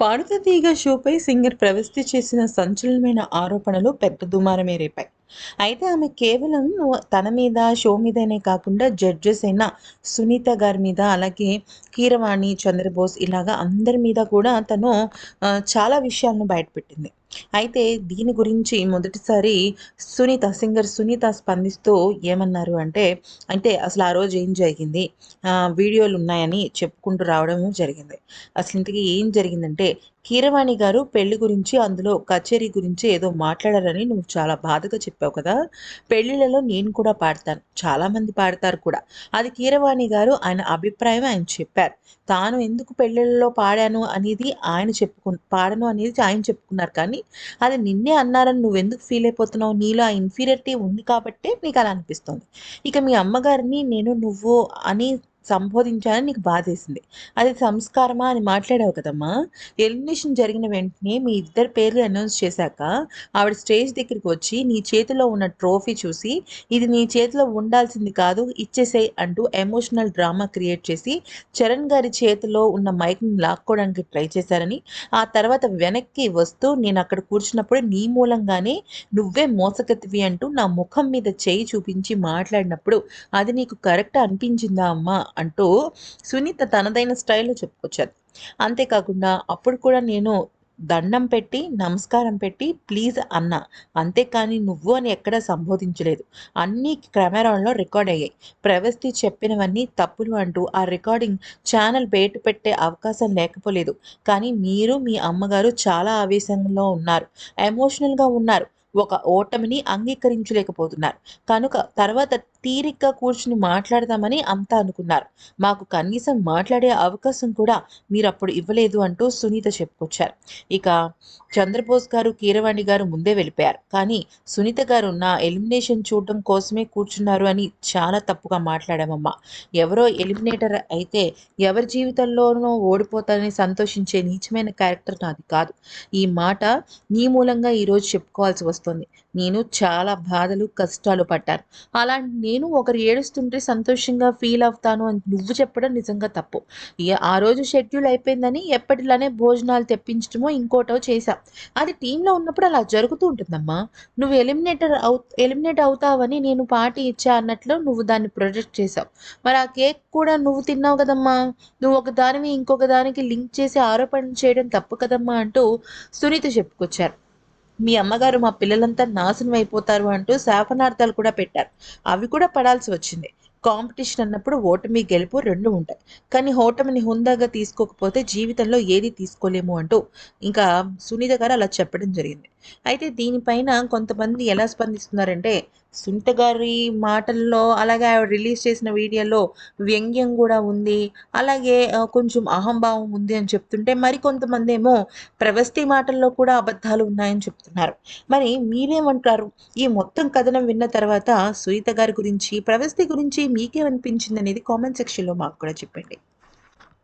పాడుతీగ తీగ షోపై సింగర్ ప్రవస్తి చేసిన సంచలనమైన ఆరోపణలు పెద్ద దుమారమే రేపాయి. అయితే ఆమె కేవలం తన మీద షో మీదనే కాకుండా జడ్జెస్ అయిన సునీత గారి మీద అలాగే కీరవాణి చంద్రబోస్ ఇలాగా అందరి మీద కూడా తను చాలా విషయాలను బయటపెట్టింది. అయితే దీని గురించి మొదటిసారి సునీత సింగర్ సునీత స్పందిస్తూ ఏమన్నారు అంటే అంటే అసలు ఆ రోజు ఏం జరిగింది? ఆ, వీడియోలు ఉన్నాయని చెప్పుకుంటూ రావడం జరిగింది. అసలు ఇంతకీ ఏం జరిగిందంటే కీరవాణి గారు పెళ్ళి గురించి అందులో కచేరీ గురించి ఏదో మాట్లాడారని నువ్వు చాలా బాధగా చెప్పావు కదా. పెళ్ళిళ్ళలో నేను కూడా పాడతాను. చాలామంది పాడతారు కూడా. అది కీరవాణి గారు ఆయన అభిప్రాయం ఆయన చెప్పారు. తాను ఎందుకు పెళ్ళిళ్ళలో పాడాను అనేది ఆయన చెప్పుకు పాడను అనేది ఆయన చెప్పుకున్నారు. కానీ అది నిన్నే అన్నారని నువ్వెందుకు ఫీల్ అయిపోతున్నావు? నీలో ఆ ఇన్ఫీరియారిటీ ఉంది కాబట్టే నీకు అలా అనిపిస్తుంది. ఇక మీ అమ్మగారిని నేను నువ్వు అని సంబోధించాలని నీకు బాధేసింది. అది సంస్కారమా అని మాట్లాడావు కదమ్మా. ఎలిమినేషన్ జరిగిన వెంటనే మీ ఇద్దరు పేర్లు అనౌన్స్ చేశాక ఆవిడ స్టేజ్ దగ్గరికి వచ్చి నీ చేతిలో ఉన్న ట్రోఫీ చూసి ఇది నీ చేతిలో ఉండాల్సింది కాదు ఇచ్చేసేయ్ అంటూ ఎమోషనల్ డ్రామా క్రియేట్ చేసి చరణ్ గారి చేతిలో ఉన్న మైక్ని లాక్కోవడానికి ట్రై చేశారని ఆ తర్వాత వెనక్కి వస్తూ నేను అక్కడ కూర్చున్నప్పుడు నీ మూలంగానే నువ్వే మోసగతివి అంటూ నా ముఖం మీద చేయి చూపించి మాట్లాడినప్పుడు అది నీకు కరెక్ట్ అనిపించిందా అమ్మా? అంటూ సునీత తనదైన స్టైల్లో చెప్పుకొచ్చారు. అంతేకాకుండా అప్పుడు కూడా నేను దండం పెట్టి నమస్కారం పెట్టి ప్లీజ్ అన్న అంతేకాని నువ్వు అని ఎక్కడా సంబోధించలేదు. అన్నీ కెమెరాల్లో రికార్డ్ అయ్యాయి. ప్రవస్తి చెప్పినవన్నీ తప్పులు అంటూ ఆ రికార్డింగ్ ఛానల్ బయట పెట్టే అవకాశం లేకపోలేదు. కానీ మీరు మీ అమ్మగారు చాలా ఆవేశంలో ఉన్నారు. ఎమోషనల్గా ఉన్నారు. ఒక ఓటమిని అంగీకరించలేకపోతున్నారు. కనుక తర్వాత తీరిగ్గా కూర్చుని మాట్లాడదామని అంతా అనుకున్నారు. మాకు కనీసం మాట్లాడే అవకాశం కూడా మీరు అప్పుడు ఇవ్వలేదు అంటూ సునీత చెప్పుకొచ్చారు. ఇక చంద్రబోస్ గారు కీరవాణి గారు ముందే వెళ్ళిపోయారు. కానీ సునీత గారు నా ఎలిమినేషన్ చూడడం కోసమే కూర్చున్నారు అని చాలా తప్పుగా మాట్లాడామమ్మా. ఎవరో ఎలిమినేటర్ అయితే ఎవరి జీవితంలోనూ ఓడిపోతారని సంతోషించే నీచమైన క్యారెక్టర్ నాది కాదు. ఈ మాట నీ మూలంగా ఈరోజు చెప్పుకోవాల్సి వస్తుంది. నేను చాలా బాధలు కష్టాలు పడ్డాను. అలాంటి నేను ఒకరు ఏడుస్తుంటే సంతోషంగా ఫీల్ అవుతాను అని నువ్వు చెప్పడం నిజంగా తప్పు. ఆ రోజు షెడ్యూల్ అయిపోయిందని ఎప్పటిలానే భోజనాలు తెప్పించడమో ఇంకోటో చేశాం. అది టీంలో ఉన్నప్పుడు అలా జరుగుతూ ఉంటుందమ్మా. నువ్వు ఎలిమినేటర్ అవు ఎలిమినేట్ అవుతావని నేను పార్టీ ఇచ్చా అన్నట్లు నువ్వు దాన్ని ప్రొజెక్ట్ చేసావు మరి ఆ కేక్ కూడా నువ్వు తిన్నావు కదమ్మా. నువ్వు ఒక దానివి ఇంకొక దానికి లింక్ చేసి ఆరోపణ చేయడం తప్పు కదమ్మా అంటూ సునీత చెప్పుకొచ్చారు. మీ అమ్మగారు మా పిల్లలంతా నాశనం అయిపోతారు అంటూ శాపనార్థాలు కూడా పెట్టారు. అవి కూడా పడాల్సి వచ్చింది. కాంపిటీషన్ అన్నప్పుడు ఓటమి గెలుపు రెండు ఉంటాయి. కానీ ఓటమిని హుందాగా తీసుకోకపోతే జీవితంలో ఏది తీసుకోలేము అంటూ ఇంకా సునీత గారు అలా చెప్పడం జరిగింది. అయితే దీనిపైన కొంతమంది ఎలా స్పందిస్తున్నారంటే సునీత గారి మాటల్లో అలాగే ఆవిడ రిలీజ్ చేసిన వీడియోలో వ్యంగ్యం కూడా ఉంది అలాగే కొంచెం అహంభావం ఉంది అని చెప్తుంటే మరి కొంతమంది ఏమో ప్రవస్తి మాటల్లో కూడా అబద్ధాలు ఉన్నాయని చెప్తున్నారు. మరి మీరేమంటారు? ఈ మొత్తం కథనం విన్న తర్వాత సునీత గారి గురించి ప్రవస్తి గురించి మీకేమనిపించింది అనేది కామెంట్ సెక్షన్లో మాకు కూడా చెప్పండి.